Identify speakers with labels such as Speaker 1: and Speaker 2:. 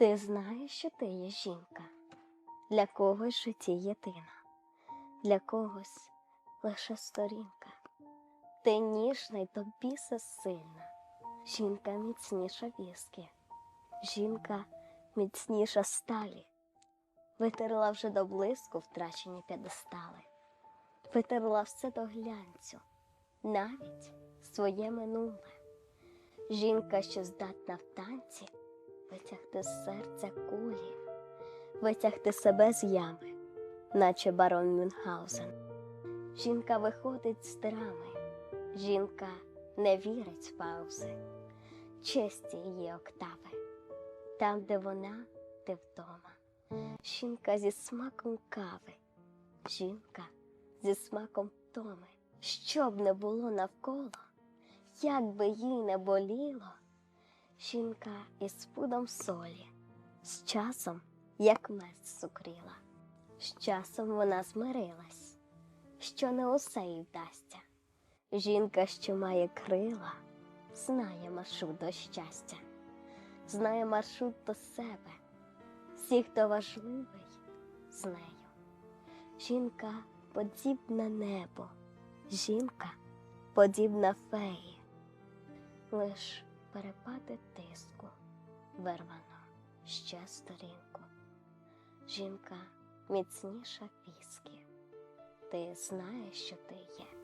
Speaker 1: Ти знаєш, що ти є жінка. Для когось житті єдина, для когось лише сторінка. Ти ніжна й до біса сильна. Жінка міцніша віскі, жінка міцніша сталі. Витерла вже до блиску втрачені п'єдестали, витерла все до глянцю, навіть своє минуле. Жінка, що здатна в танці витягти з серця кулі, витягти себе з ями, наче барон Мюнхгаузен. Жінка виходить з драми, жінка не вірить в паузи, честі її октави, там, де вона, ти вдома. Жінка зі смаком кави, жінка зі смаком томи, що б не було навколо, як би їй не боліло, жінка із пудом солі, з часом, як мед сукріла, з часом вона змирилась, що не усе їй вдасться. Жінка, що має крила, знає маршрут до щастя, знає маршрут до себе, всі, хто важливий, з нею. Жінка подібна небу, жінка подібна феї, лиш перепади тиску, вирвано ще сторінку. Жінка міцніша віскі, ти знаєш, що ти є.